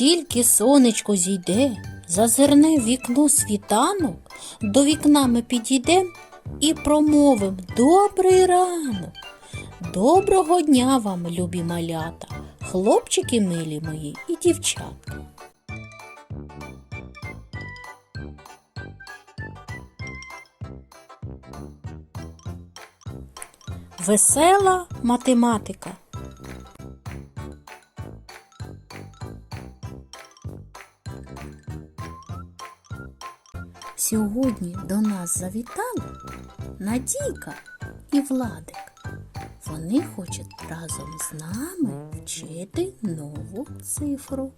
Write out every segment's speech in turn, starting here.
тільки сонечко зійде, зазирне в вікно світанок, до вікна ми підійдем і промовим добрий ранок. Доброго дня вам, любі малята, хлопчики милі мої і дівчатка. Весела математика. Сьогодні до нас завітали Надійка і Владик. Вони хочуть разом з нами вчити нову цифру.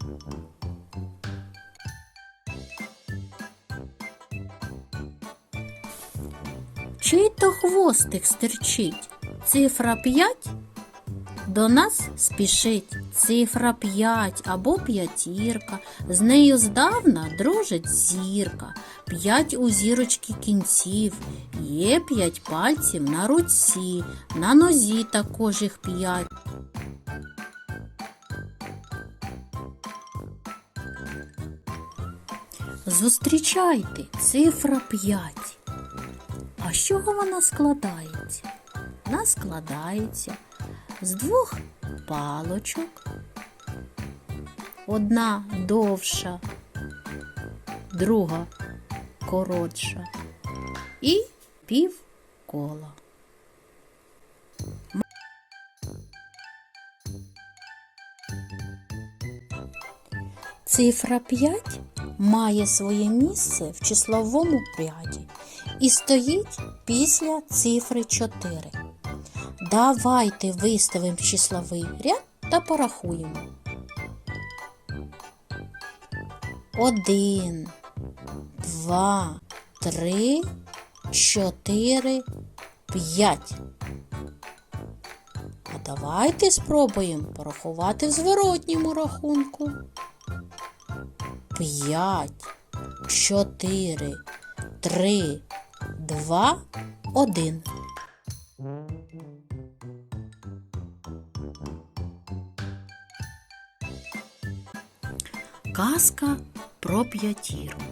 Чий то хвостик стирчить? Цифра 5? До нас спішить цифра 5 або п'ятірка. З нею здавна дружить зірка. П'ять у зірочки кінців. Є п'ять пальців на руці, на нозі також їх п'ять. Зустрічайте цифра 5. А з чого вона складається? Вона складається з двох палочок. Одна довша, друга коротша і пів кола. Цифра 5 має своє місце в числовому ряді і стоїть після цифри 4. Давайте виставимо числовий ряд та порахуємо. Один, два, три, чотири, п'ять. А давайте спробуємо порахувати в зворотньому рахунку. П'ять, чотири, три, два, один. Казка про п'ятірку.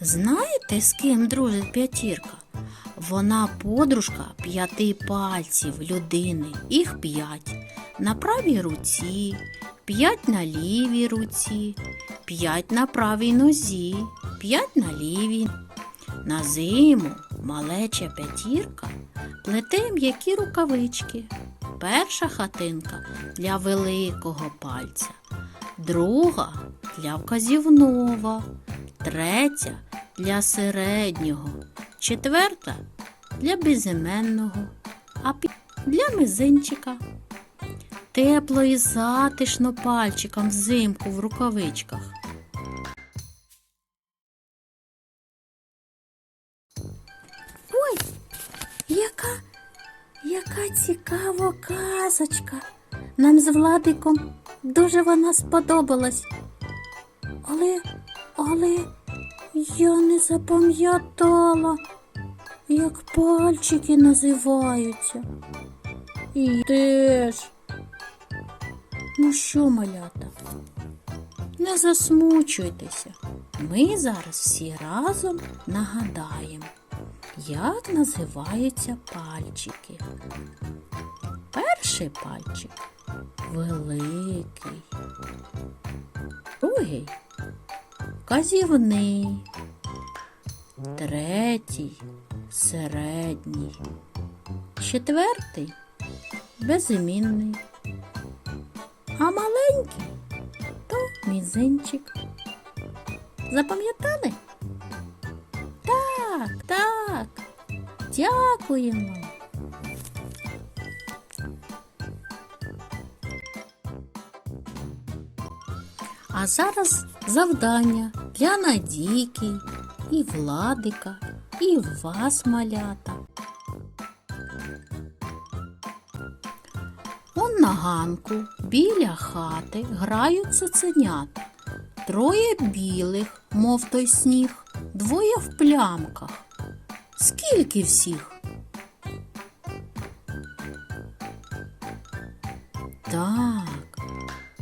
Знаєте, з ким дружить п'ятірка? Вона подружка п'яти пальців людини, їх п'ять. На правій руці, п'ять на лівій руці, п'ять на правій нозі, п'ять на лівій. На зиму малеча п'ятірка плете м'які рукавички. Перша хатинка для великого пальця, друга для вказівного, третя для середнього, четверта для безіменного, а пі- для мизинчика. Тепло і затишно пальчикам взимку в рукавичках. Ой, яка, яка цікава казочка. Нам з Владиком дуже вона сподобалась. Але, але я не запам'ятала, як пальчики називаються. І теж. Ну що, малята? Не засмучуйтеся. Ми зараз всі разом нагадаємо, як називаються пальчики. Перший пальчик. Великий, другий. Казівний, третій. Середній, четвертий. Безімінний, а маленький? То мізинчик. Запам'ятали? Так, так. Дякуємо. Зараз завдання для Надійки і Владика, і вас, малята. Он на ганку біля хати грають цуценята. Троє білих, мов той сніг, двоє в плямках. Скільки всіх? Так,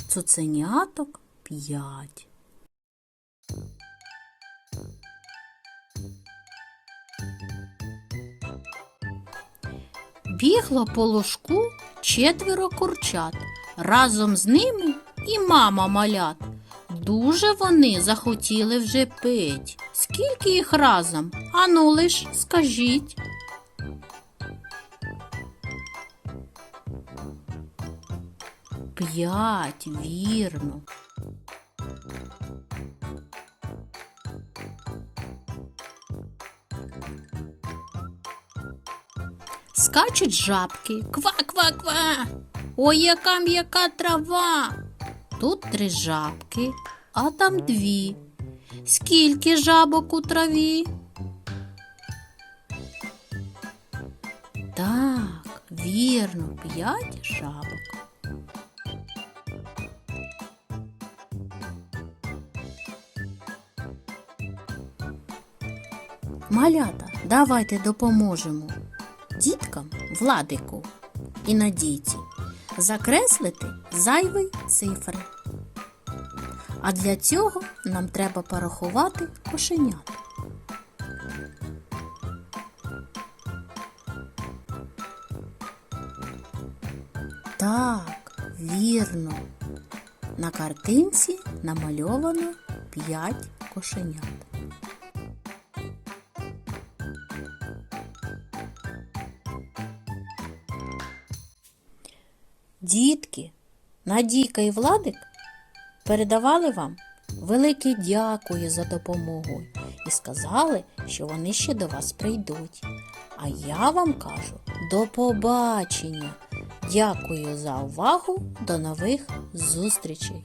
цуценяток п'ять. Бігло по ложку четверо курчат. Разом з ними і мама малят. Дуже вони захотіли вже пить. Скільки їх разом? Ану лиш скажіть. П'ять, вірно. Скачуть жабки, ква-ква-ква. Ой, яка м'яка трава. Тут три жабки, а там дві. Скільки жабок у траві? Так, вірно, п'ять жабок. Малята, давайте допоможемо діткам Владику і Надійці закреслити зайві цифри. А для цього нам треба порахувати кошенят. Так, вірно. На картинці намальовано 5 кошенят. Дітки, Надійка і Владик передавали вам велике дякую за допомогу і сказали, що вони ще до вас прийдуть. А я вам кажу до побачення. Дякую за увагу. До нових зустрічей!